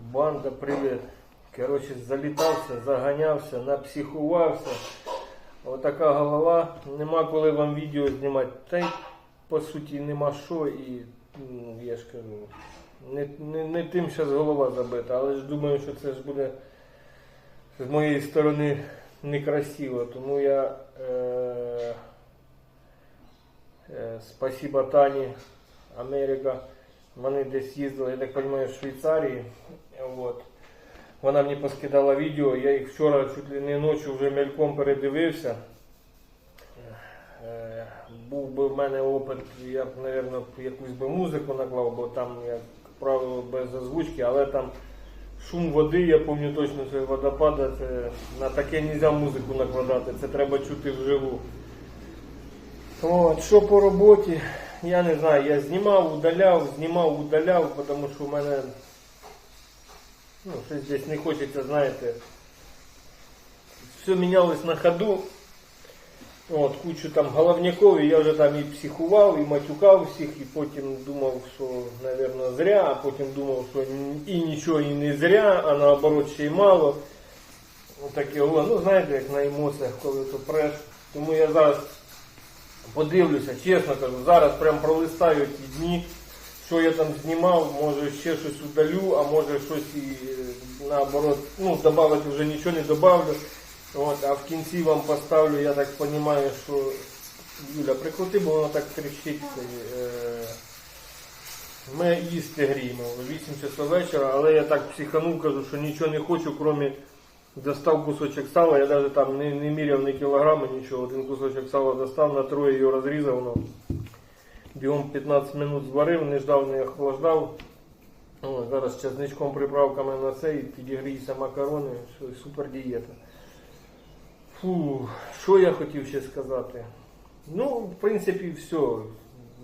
Банда, привіт. Коротше, залітався, заганявся, напсихувався. Отака голова. Нема коли вам відео знімати. Та й по суті нема що і ну, я ж кажу. Не, не, не тим зараз голова забита, але ж думаю, що це ж буде з моєї сторони некрасиво. Тому я е, е, спасибо Тані, Америка. Вони десь їздили, я так розумію, в Швейцарії. От. Вона мені поскидала відео, я їх вчора чуть ли не ночі вже мельком передивився. Е, Був би в мене опит, я б, мабуть, якусь би музику наклав, бо там, як правило, без озвучки, але там шум води, я пам'ятаю точно, що водопада, це на таке не можна музику накладати, це треба чути вживу. От, що по роботі, я не знаю, я знімав, удаляв, знімав, удаляв, тому що в мене ну, щось десь не хочеться, знаєте, все мінялось на ходу. От, кучу там головняков, і я вже там і психував, і матюкав всіх, і потім думав, що, мабуть, зря, а потім думав, що і нічого і не зря, а наоборот ще й мало. Отаке, о, ну знаєте, як на емоціях, коли то преш. Тому я зараз подивлюся, чесно кажу, зараз прям пролистаю ті дні, що я там знімав, може ще щось удалю, а може щось і е, наоборот, ну, додати вже нічого не добавлю. От, а в кінці вам поставлю, я так розумію, що Юля, прикрути, бо воно так кричить. Е, ми їсти гріємо 8 часов вечора, але я так психанув, кажу, що нічого не хочу, крім достав кусочок сала, я навіть там не, не міряв ні кілограми, нічого, один кусочок сала достав, на троє його розрізав, ну, бігом 15 минут зварив, не ждав, не охлаждав. О, зараз часничком приправками на цей, підігрійся макарони, що супер дієта. Фу, що я хотів ще сказати? Ну, в принципі, все.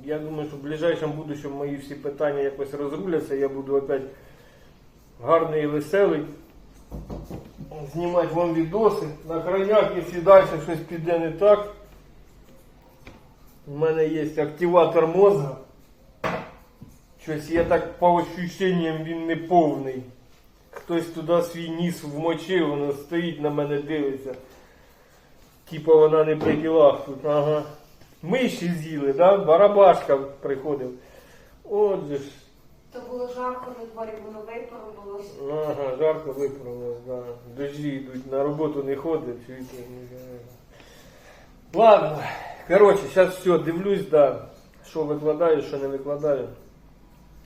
Я думаю, що в ближайшому будущому мої всі питання якось розруляться, я буду опять гарний і веселий. Знімати вам відоси. На крайняк, якщо далі щось піде не так. У мене є активатор мозга. Щось я так по ощущенням він не повний. Хтось туди свій ніс вмочив, воно стоїть на мене дивиться. Типа вона не при ділах тут, ага. Миші з'їли, да? Барабашка приходив. Отже ж. То було жарко на дворі, воно випарувалося. Ага, жарко виправилось, да. Дожді йдуть, на роботу не ходить, чуєте. Ладно, коротше, зараз все, дивлюсь, да, що викладаю, що не викладаю.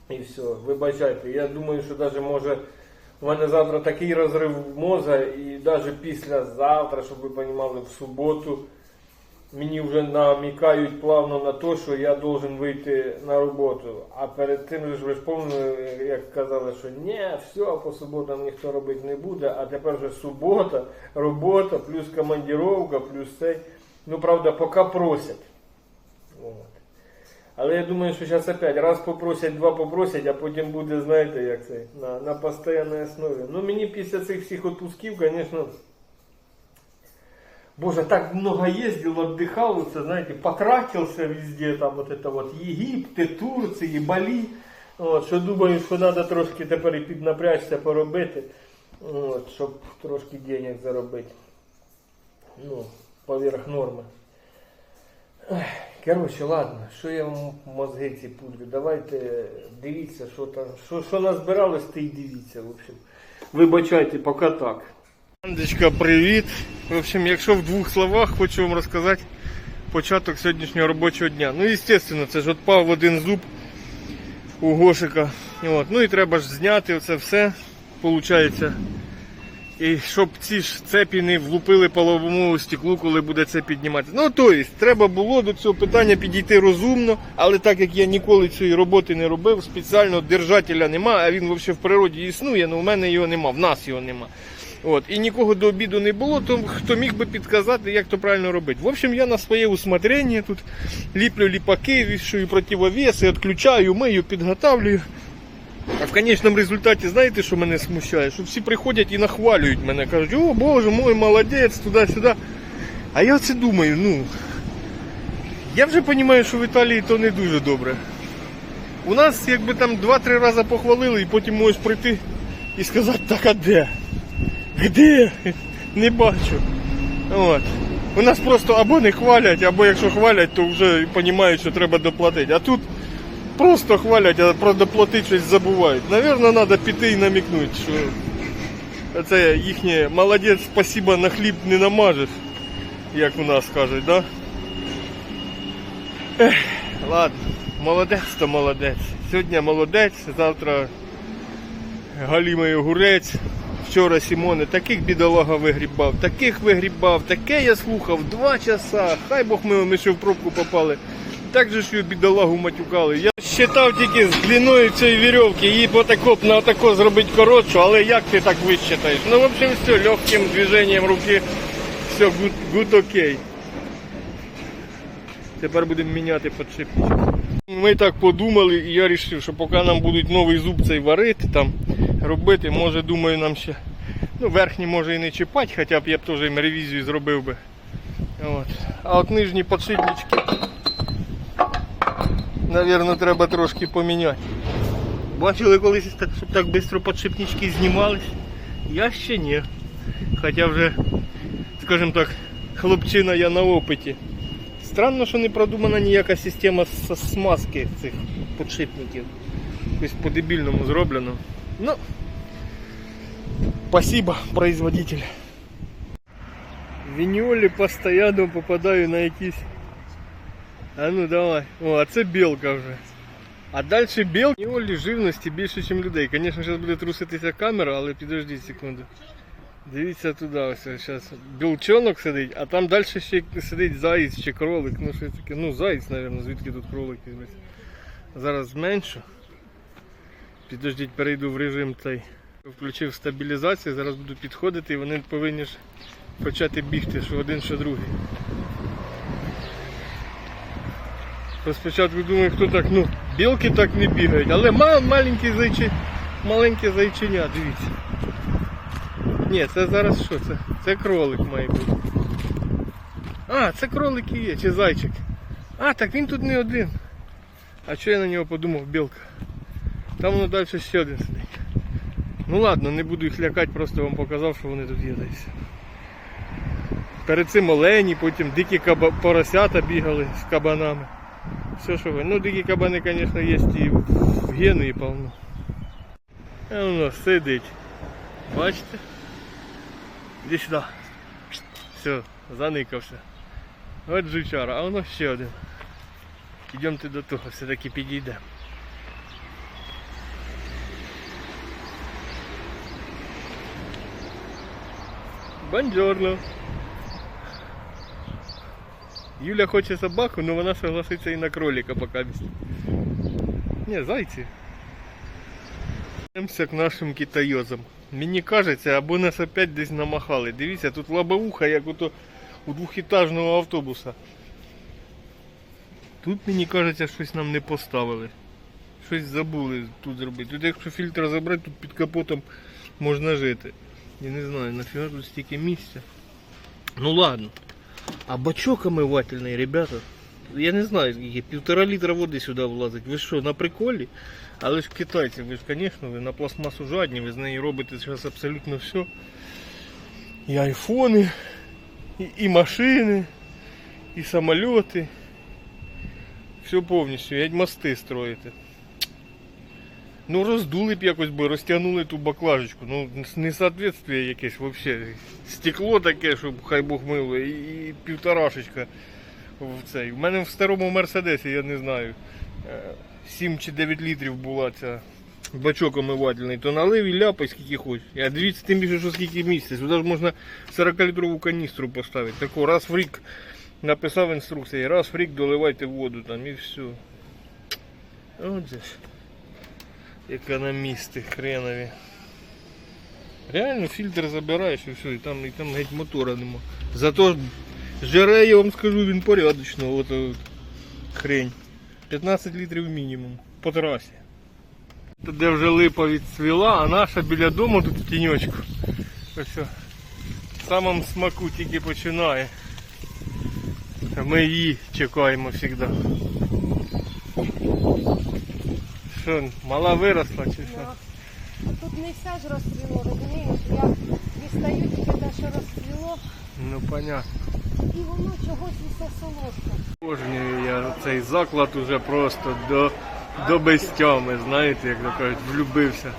І все, вибачайте. Я думаю, що навіть може у мене завтра такий розрив мозга, і навіть післязавтра, щоб ви розуміли, в суботу мені вже намікають плавно на те, що я должен вийти на роботу. А перед тим же ж ви ж пам'ятаєте, як казали, що ні, все, по суботам ніхто робити не буде, а тепер вже субота, робота, плюс командіровка, плюс цей. Ну, правда, поки просять. От. Але я думаю, що зараз опять раз попросять, два попросять, а потім буде, знаєте, як це, на, на постійній основі. Ну, мені після цих всіх відпусків, звісно, Боже, так много ездил, отдыхал, це, знаете, потратился везде, там вот это вот Єгипти, Турції, Балі. От, що думаю, що треба трошки тепер і піднапрячься, поробити, от, щоб трошки денег заробити. Ну, поверх норми. Коротше, ладно, що я вам мозги ці пудрю. Давайте дивіться, що там, що, що назбиралось, то й дивіться. В общем, вибачайте, поки так. Андечка, привіт. В общем, якщо в двох словах хочу вам розказати початок сьогоднішнього робочого дня. Ну, звісно, це ж отпав один зуб у Гошика. От. Ну і треба ж зняти це все, виходить. І щоб ці ж цепі не влупили по лобовому стеклу, коли буде це піднімати. Ну, тобто, треба було до цього питання підійти розумно, але так як я ніколи цієї роботи не робив, спеціально держателя нема, а він взагалі в природі існує, але в мене його нема, в нас його нема. От, і нікого до обіду не було, то хто міг би підказати, як то правильно робити. В общем, я на своє усмотрення тут ліплю ліпаки, вішаю противовеси, відключаю, мию, підготавлюю. А в конечному результаті, знаєте, що мене смущає? Що всі приходять і нахвалюють мене, кажуть, о боже мой, молодець, туди-сюди. А я оце думаю, ну. Я вже розумію, що в Італії то не дуже добре. У нас якби там 2-3 рази похвалили і потім можеш прийти і сказати, так а де? Де? Не бачу. От. У нас просто або не хвалять, або якщо хвалять, то вже розуміють, що треба доплатити. А тут просто хвалять, а про доплатити щось забувають. Навірно, треба піти і намікнути, що це їхнє молодець, спасибо, на хліб не намажеш, як у нас кажуть, да? Ех, ладно, молодець то молодець. Сьогодні молодець, завтра Галімий огурець. Вчора Сімоне таких бідолага вигрібав, таких вигрібав, таке я слухав два часа. Хай Бог ми, ми ще в пробку попали. Так же ж бідолагу матюкали. Я считав тільки з длиною цієї вірьовки, її потако на отако зробити коротшу, але як ти так висчитаєш? Ну, в общем, все, легким движенням руки, все, good, окей. Тепер будемо міняти подшипнички. Ми так подумали, і я вирішив, що поки нам будуть новий зуб цей варити, там робити, може думаю нам ще. Ну, верхній може і не чіпати, хоча б я б теж їм ревізію зробив би. От. А от нижні подшипнички, Навірно, треба трошки поміняти. Бачили колись, щоб так швидко подшипнички знімались? Я ще ні. Хоча вже, скажімо так, хлопчина я на опиті. Странно, що не продумана ніяка система с- смазки цих подшипників. Якось по-дебільному зроблено. Ну, спасибо, производитель. В Віньолі постійно попадаю на якісь. А ну давай. О, а це білка вже. А далі білки. Віньолі живності більше, ніж людей. Звісно, зараз буде труситися камера, але підождіть секунду. Дивіться туди, ось зараз білчонок сидить, а там далі ще сидить заєць чи кролик. Ну що таке? Ну заєць, мабуть, звідки тут кролик візьметься. Зараз зменшу. Підождіть, перейду в режим цей. Включив стабілізацію, зараз буду підходити і вони повинні ж почати бігти, що один, що другий. Спочатку думаю, хто так, ну, білки так не бігають, але маленькі зайчі, маленькі зайчиня, дивіться. Ні, це зараз що? Це, це кролик має бути. А, це кролик і є, чи зайчик. А, так він тут не один. А що я на нього подумав, білка? Там воно далі ще один сидить. Ну ладно, не буду їх лякати, просто вам показав, що вони тут є десь. Перед цим олені, потім дикі каба... поросята бігали з кабанами. Все, що ви. Ну, дикі кабани, звісно, є і в Генуї повно. А воно сидить. Бачите? Іди сюди. Все, заникався. От жучара, а воно ще один. Йдемте до того, все-таки підійде. Бонджорно. Юля хоче собаку, но вона согласиться і на кролика пока. Не, зайці. Йдемося к нашим китайозам. Мені кажеться, або нас опять десь намахали. Дивіться, тут лобовуха, як ото у двохітажного автобуса. Тут мені кажеться, щось нам не поставили. Щось забули тут зробити. Тут якщо фільтр забрати, тут під капотом можна жити. Я не знаю, нафіга тут стільки місця. Ну ладно. А бачок омивательний, ребята. Я не знаю, скільки, півтора літра води сюди влазить. Ви що, на приколі? Але ж китайці, ви ж, звісно, ви на пластмасу жадні, ви з неї робите зараз абсолютно все. І айфони, і, і машини, і самольоти. Все повністю, як мости строїте. Ну роздули б якось би, розтягнули ту баклажечку. Ну, несоответствие якесь взагалі. Стекло таке, щоб хай Бог милує, і, і півторашечка в цей. У мене в старому Мерседесі, я не знаю, е, 7 чи 9 літрів була ця бачок омивательний, то налив і ляпай скільки хочеш. А дивіться, тим більше, що скільки місяць. Сюди ж можна 40-літрову каністру поставити. Таку раз в рік написав інструкції, раз в рік доливайте воду там і все. Отже ж. Економісти хренові. Реально фільтр забираєш і все, і там, і там геть мотора нема. Зато жере, я вам скажу, він порядочно. От, от хрень. 15 літрів мінімум по трасі. Тут де вже липа відцвіла, а наша біля дому тут в тіньочку. Ось в самому смаку тільки починає. А Ми її чекаємо завжди. Що, мала виросла чи що? тут не вся ж розцвіло, розумієш? Я дістаю тільки те, що розцвіло, Ну понятно. І воно чогось усе солодке. Обожнюю я цей заклад уже просто до, до безтями, знаєте, як то кажуть, влюбився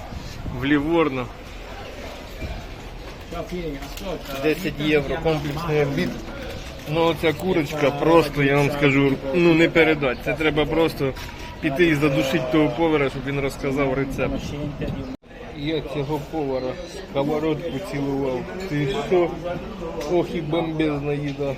в Ліворно. 10 євро комплексний обід. Ну оця курочка просто, я вам скажу, ну не передати. Це треба просто піти і задушити того повара, щоб він розказав рецепт. Я цього повара сковородку цілував. Ти що? Ох і бомбезна їда.